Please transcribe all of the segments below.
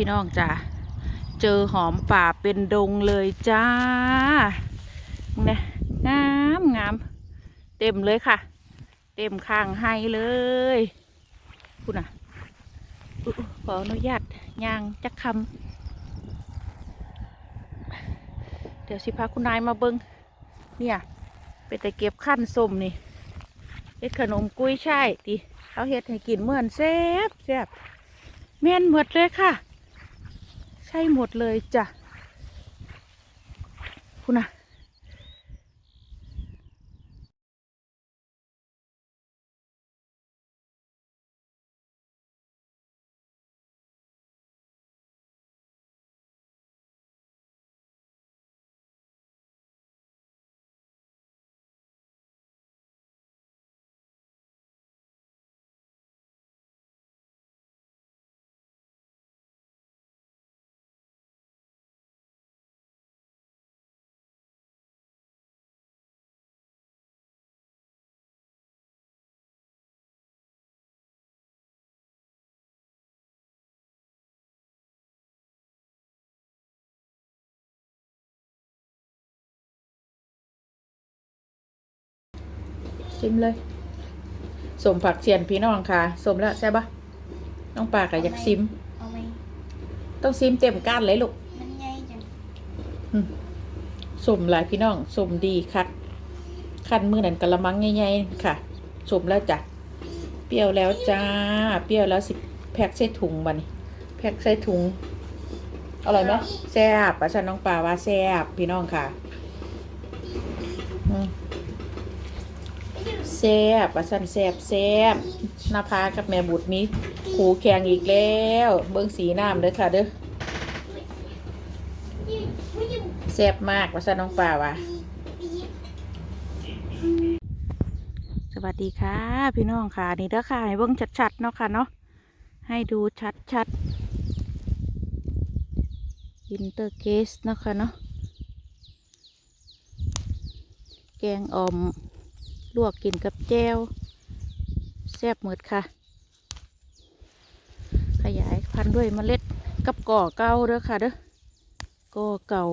พี่น้องจ้ะเจอหอมป่าเป็นดงเลยจ้าเนี่ยงามงาม เต็มเลยค่ะ เต็มข้างให้เลยคุณอะขออนุญาตย่างจักคำเดี๋ยวสิพาคุณนายมาเบิงเนี่ย เป็นแต่เก็บขั้นส้มนี่เฮ็ดขนมกุ้ยช่ายดิเขาเฮ็ดให้กินเหมือนแซ่บแซ่บแม่นหมดเลยค่ะ ใช่หมดเลยจ้ะคุณอะ ซิมเลยสมผักเสียนพี่น้องค่ะสมแล้วใช่ปะน้องปลาก็อยากซิม เอาไหมต้องซิมเต็มก้านเลยลูกมันใหญ่จังสมหลายพี่น้องสมดีคักคันมือนั่นกะละมังใหญ่ๆค่ะสมแล้วจ้ะเปรี้ยวแล้วจ้า เปรี้ยวแล้วสิแพ็คใส่ถุงบัดนี้แพ็คใส่ถุงอร่อยไหมแซ่บประชันน้องปลาว่าแซ่บพี่น้องค่ะอืม แซ่บประชันแซ่บแซ่บนาพากับแม่บุตรมีขู่แข่งอีกแล้ว เบิ้งสีน้ำเด้อค่ะเด้อแซ่บมากว่าซะน้องป่าว่ะสวัสดีค่ะ พี่น้องค่ะนี่เด้อค่ะให้เบิ่งชัดๆเนาะค่ะเนาะให้ดูชัดๆอินเตอร์เกสเนาะค่ะเนาะแกงอ่อม ลวกกินกับแจวแซ่บหมดค่ะ ขยายพันธุ์ด้วยเมล็ดกับก่อเก่าเด้อค่ะเด้อก่อเก่า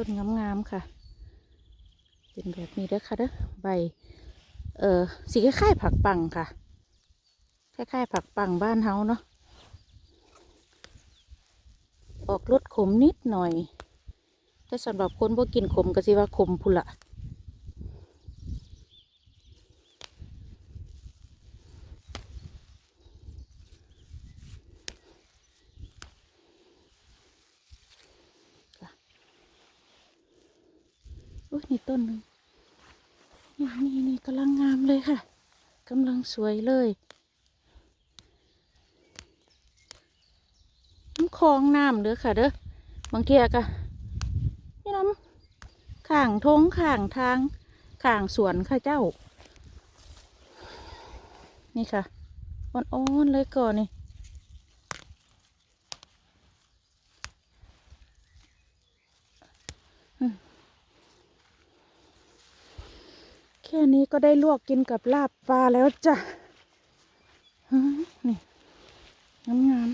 ต้นงามๆค่ะ เป็นแบบนี้เด้อค่ะเด้อใบ เออสีคล้ายๆผักปังค่ะ คล้ายๆผักปังบ้านเฮาเนาะ ออกรสขมนิดหน่อย แต่สำหรับคนบ่กินขมก็สิว่าขมพุนละ อุ้ยนี่ต้นหนึ่งนี่นี่นี่กำลังงามเลยค่ะกำลังสวยเลยน้ำคลองน้ำเด้อค่ะเด้อบางเทียก็นี่น้ำข้างทงข้างทางข้างสวนค่ะเจ้า นี่ค่ะอ่อนๆเลยก่อนนี่ นี้ก็ได้ลวกกินกับลาบปลาแล้วจ้ะนี่งามงาม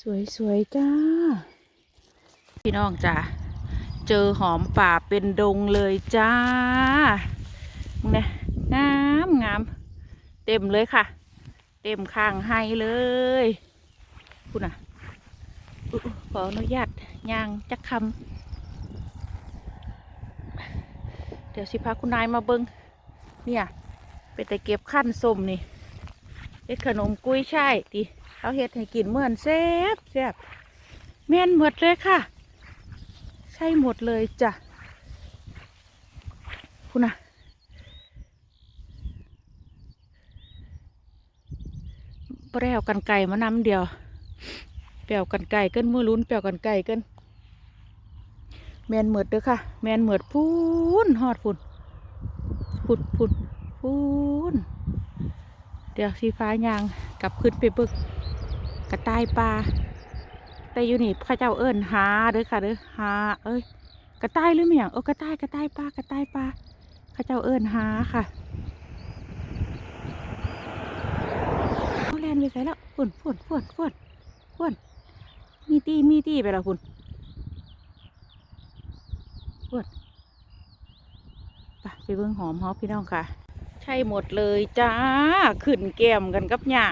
สวยสวยๆจ้า พี่น้องจ้ะเจอหอมป่าเป็นดงเลยจ้ามึงเนี่ยงามงามเต็มเลยค่ะ เต็มข้างให้เลยคุณอะ ขออนุญาตย่างจักคำเดี๋ยวสิพาคุณนายมาเบิงเนี่ยเป็นแต่เก็บขั้นส้มนี่เฮ็ดขนมกุ้ยช่ายดิเขาเฮ็ดให้กินเหมือนแซ่บแซ่บแม่นหมดเลยค่ะ ใช่หมดเลยจ้ะคุณอะบ่ได้เอากันไก่มานำเดียว เปียวกันไก่เกินมือลุ้นเปียวกันไก่เกินแมนเหมือดเด้อค่ะ แมนเหมือดพูนฮอดพูนพูนพูนพูนเดี๋ยวสีฟ้ายางกลับขึ้นไปเบิกกระต่ายปลาแต่อยู่นี่พระเจ้าเอิญหาเด้อค่ะเด้อหา เอ้ยกระต่ายหรือไม่อย่างเออกระต่ายกระต่ายปลากระต่ายปลาพระเจ้าเอิญหาค่ะเขาแลนไปใส่แล้วพุ่นพุ่นพุ่นพุ่นพุ่น มีตีมีตีไปแล้วพุ่นพุ่นไปเบิ้งหอมฮอพี่น้องค่ะ ใช่หมดเลยจ้า ขึ้นแก้มกันกับหญ้า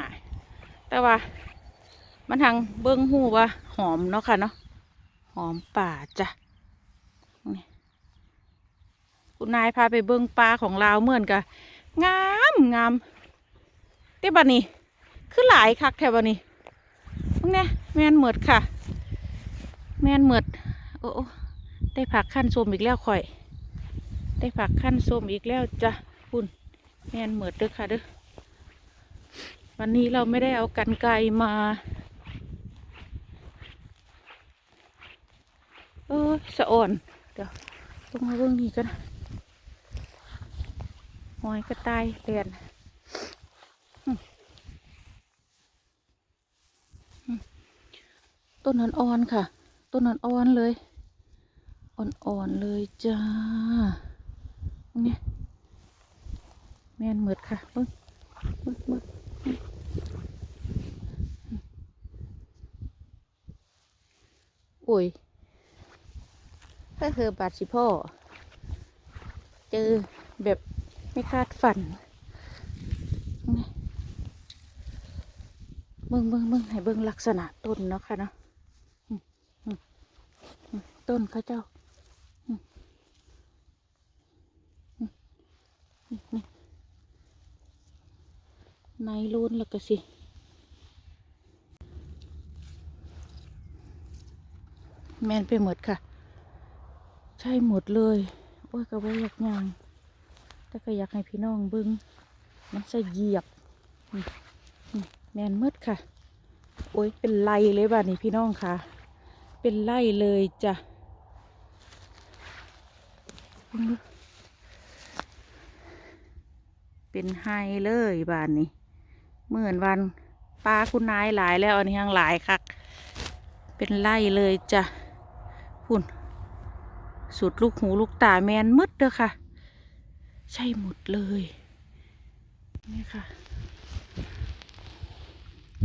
แต่ว่า มันทางเบิ้งหูว่า หอมเนาะค่ะเนาะ หอมป่าจ้ะคุณนายพาไปเบิ้งปลาของเราวเหมือนกันงามงามเต้บันนี้ คือหลายคักแถวบันนี้ พวกเนี้ยแมนเหมือดค่ะ แมนเหมือดโอ้โอ้ได้ผักขั้นส้มอีกแล้วข่อย ได้ผักขั้นส้มอีกแล้วจ้ะคุณแมนเหมือดเด้อค่ะเด้อวันนี้เราไม่ได้เอากันไกรมา เออสะอ่อน เดี๋ยวต้องมาเบิ่งนี่กันหอยกระต่ายเรียนอืมอืม ต้นอ่อนๆค่ะ ต้นอ่อนๆเลย อ่อนๆเลยจ้าเนี่ยแม่นเหมือดค่ะเบิ่งเบิ่งเบิ่งอืมอืมโอ้ยก็คือบาดสิพ่อ เจอแบบไม่คาดฝันเบิ่งเบิ่งเบิ่งให้เบิ่งลักษณะต้นเนาะค่ะเนาะ ต้นเข้าเจ้าอืมอืมนี่นี่ในรูนแล้วก็สิแมนไปหมดค่ะ ใช่หมดเลยโอ้ยก็ว่าอยากยางแต่ก็อยากให้พี่น้องเบิ้งมันจะเหยียบแมนมืดค่ะ โอ้ยเป็นไล่เลยบ้านี้พี่น้องค่ะ เป็นไล่เลยจ้ะ เป็นไฮเลยบ้านนี้เหมือนวันปลาคุณนายหลายแล้วอันนี้ยังหลายคัก เป็นไล่เลยจ้ะพุ่น สุดลูกหูลูกตาแมนมืดเด้อค่ะ ใช่หมดเลย นี่ค่ะ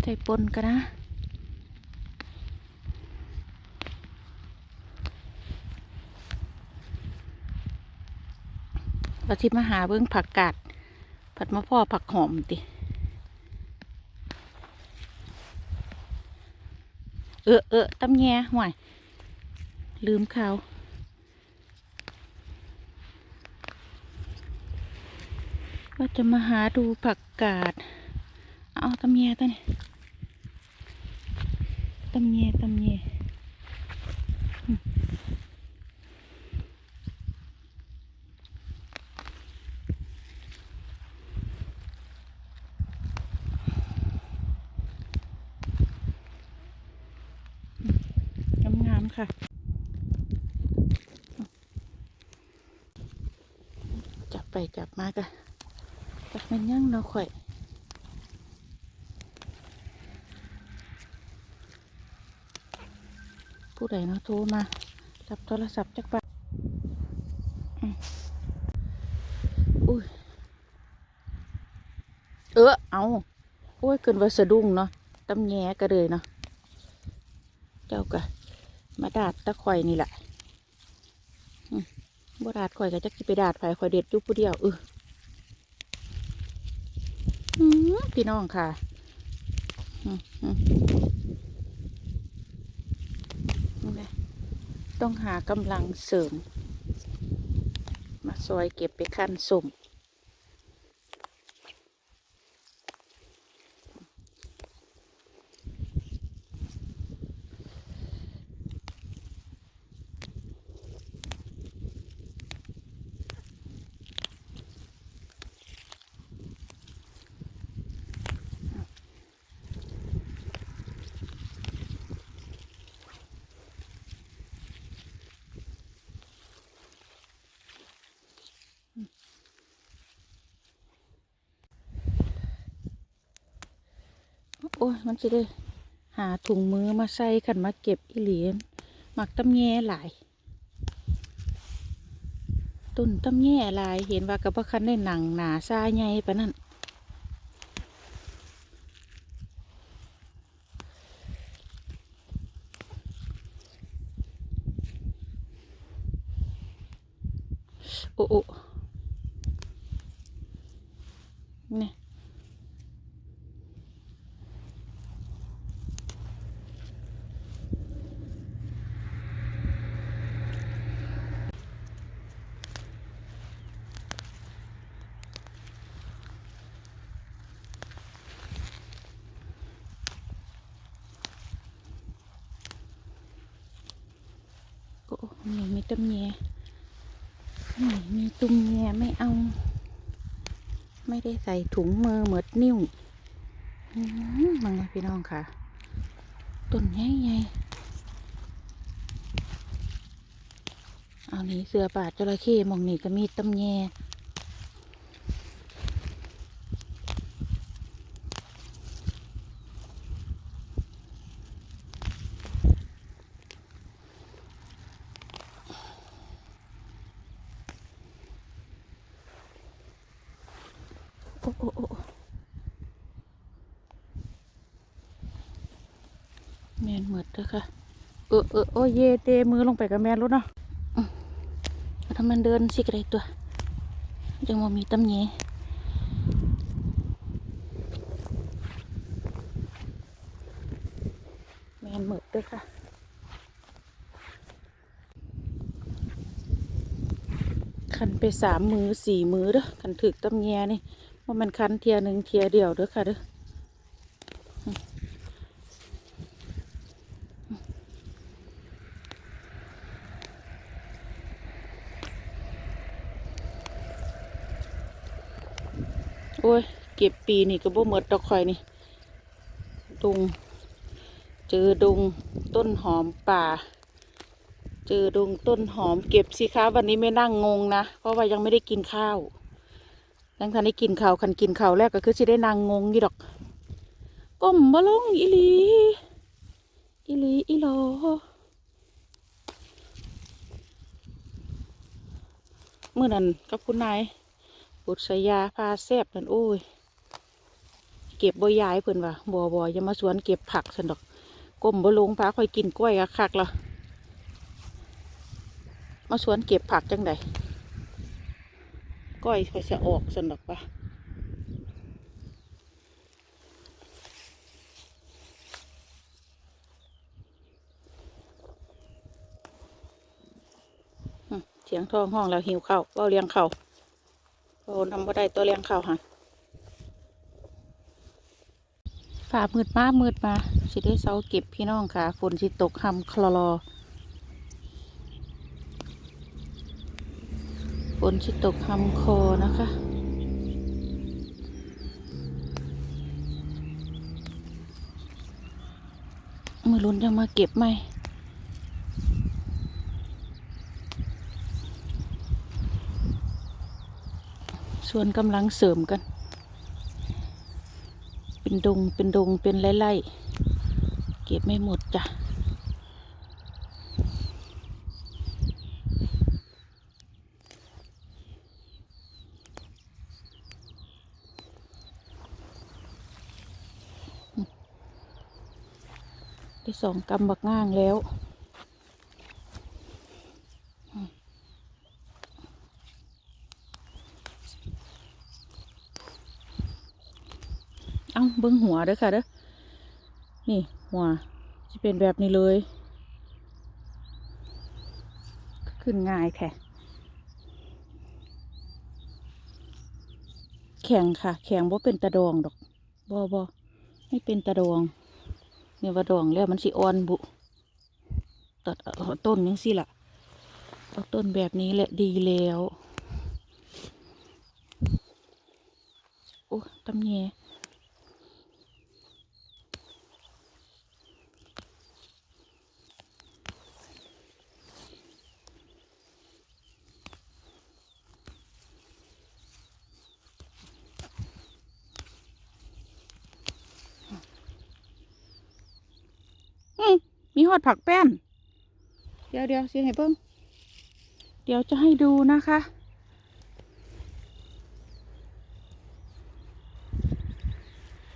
ใส่ปนกันนะ เราทิมาหาเบิ้องผักกาดผัดมะพ่อผักหอมติเออเออตำแยห่วย ลืมเขาว่าจะมาหาดูผักกาด เอาตำแยตัวนี้ตำแยตำแยอืมอืมงามๆ ค่ะ จับไปจับมากะจับมันยังเราะข่อยผู้ใดเนาะโทรมารับโทรศัพท์จักบาทอุ้ย เออเอาโอ้ยเกินว่าสะดุ้งเนาะตำแยก็เลยเนาะ เจ้ากะ มาดาดตะข่อยนี่แหละบ่ดาดข่อยก็จักสิไปดาดไผข่อยเด็ดอยู่ผู้เดียวเอออืมพี่น้องค่ะต้องหากำลังเสริม มาซอยเก็บไปขั้นสุ่ม อ้ยมันจะได้หาถุงมือมาใส่กันมาเก็บอีหลีนหมักตำแย่หลายต้นตำแย่หลายเห็นว่ากับว่าคันได้หนังหนาซาใหญ่ปะนั่นโอ้โอ้ นี่มีตุ้มแยนี่มีตุ้มแยไม่เอา ไม่ได้ใส่ถุงมือเหมือดนิ้วอืมมังไงพี่น้องค่ะ ต้นใหญ่ใหญ่เอานี้เสือป่าจระเข้มองนี่ก็มีตุ้มแยโอ้โอ้โอ้โอ้แมนเหมือดเด้อค่ะ เออเออโอ้ยเยเตมือลงไปกับแมนรถเนาะอืมแล้วถ้ามันเดินสิกระไรตัวจังว่ามีตำแหน่แมนเหมือดเด้อค่ะคันไปสามมือสี่มือเด้อคันถึกตำแยนี่ว่ามันคันเทียหนึ่งเทียเดียวเด้อค่ะเด้อ เก็บปีนี่ก็บ่หมดดอกข่อยนี่ดงเจอดงต้นหอมป่า เจอดงต้นหอมเก็บสิคะวันนี้ไม่นั่งงงนะ เพราะว่ายังไม่ได้กินข้าวยังทันได้กินข้าวคันกินข้าวแรกก็คือสิได้นางงงยู่ดอกก้มบ่ลงอีลีอีลีอีหลเมื่อนั้นกับคุณนายบุตรยาพาแซบนั่นโอ้ย เก็บบ่ยายเพิ่นว่าบ่บ่อย่ามาสวนเก็บผักสันดอกก้มบ่ลงพาค่อยกินกล้วยคักๆละมาสวนเก็บผักจังใดก้อยค่อยจะออกสนดอกปะเสียงท้องห้องแล้วหิวข้าวก็เลี้ยงข้าวโอ้ทำบ่ได้ตัวเลี้ยงข้าวหัน ฝ่ามืดมามืดมาสิได้เสาเก็บพี่น้องค่ะ ฝนสิตกหำคลอรอฝนชิตกคำคอนะคะมือลุ้นจะมาเก็บไหมส่วนกำลังเสริมกัน ดงเป็นดงเป็นไล่ๆเก็บไม่หมดจ้ะได้สองกำบักง่างแล้ว เบิ้องหัวเด้อค่ะเด้อนี่หัวจะเป็นแบบนี้เลย ขึ้นง่ายแท้แข็งค่ะ แข็งบ่เป็นตะดองดอกบ่บ่ไม่เป็นตะดองเนี่ยว่าดองแล้วมันสิอ่อนบุตัดเอาต้นยังสิล่ะเอาต้นแบบนี้แหละดีแล้วโอ้ตำแย ฮอ ดผักแป้น เดี๋ยวเดี๋ยวสิให้เบิ้งเดี๋ยวจะให้ดูนะคะ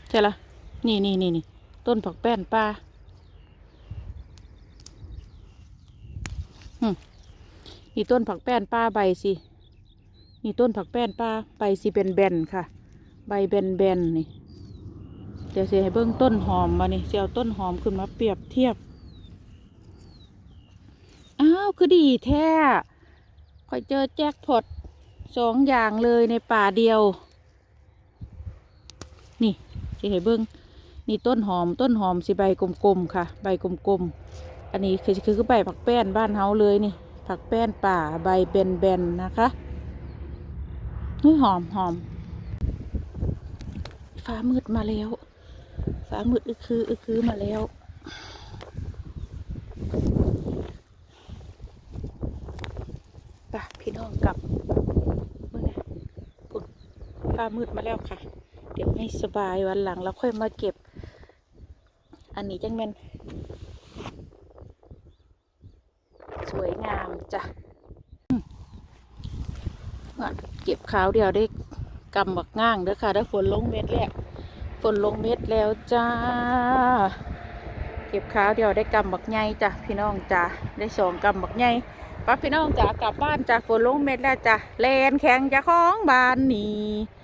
ใช่ละนี่นี่นี่นี่ต้นผักแป้นป้าหึนี่ต้นผักแป้นป้าใบสินี่ต้นผักแป้นป้าใบสิเป็นแบนๆค่ะ ใบแบนๆนี่เดี๋ยวสิให้เบิ้งต้นหอมมานี่สิเอาต้นหอมขึ้นมาเปรียบเทียบอ้าว คือดีแท้คอยเจอแจ็คพอตสองอย่างเลยในป่าเดียว นี่สิให้เบิ้งนี่ต้นหอมต้นหอมสิใบกลมๆค่ะ ใบกลมๆอันนี้คือคือใบผักแป้นบ้านเฮาเลยนี่ ผักแป้นป่าใบแบนๆนะคะเฮ้ยหอมหอมฟ้ามืดมาแล้ว ฟ้ามืดอึคืออึคือมาแล้ว ป่ะพี่น้องกลับเมื่อไงปุ่นฟ้ามืดมาแล้วค่ะ เดี๋ยวให้สบายวันหลังแล้วค่อยมาเก็บ อันนี้จังแม่นสวยงามจ้ะมาเก็บขาวเดียวได้กำบักง่างเด้อค่ะได้ฝนลงเม็ดแล้วฝนลงเม็ดแล้วจ้า เก็บขาวเดียวได้กำบักใหญ่จ้ะพี่น้องจ้าได้สองกำบักใหญ่ ป้าพี่น้องจ้ากลับบ้านจ้ะฝนลงเม็ดแล้วจ้ะแลนแข็งจะคล้องบานนี่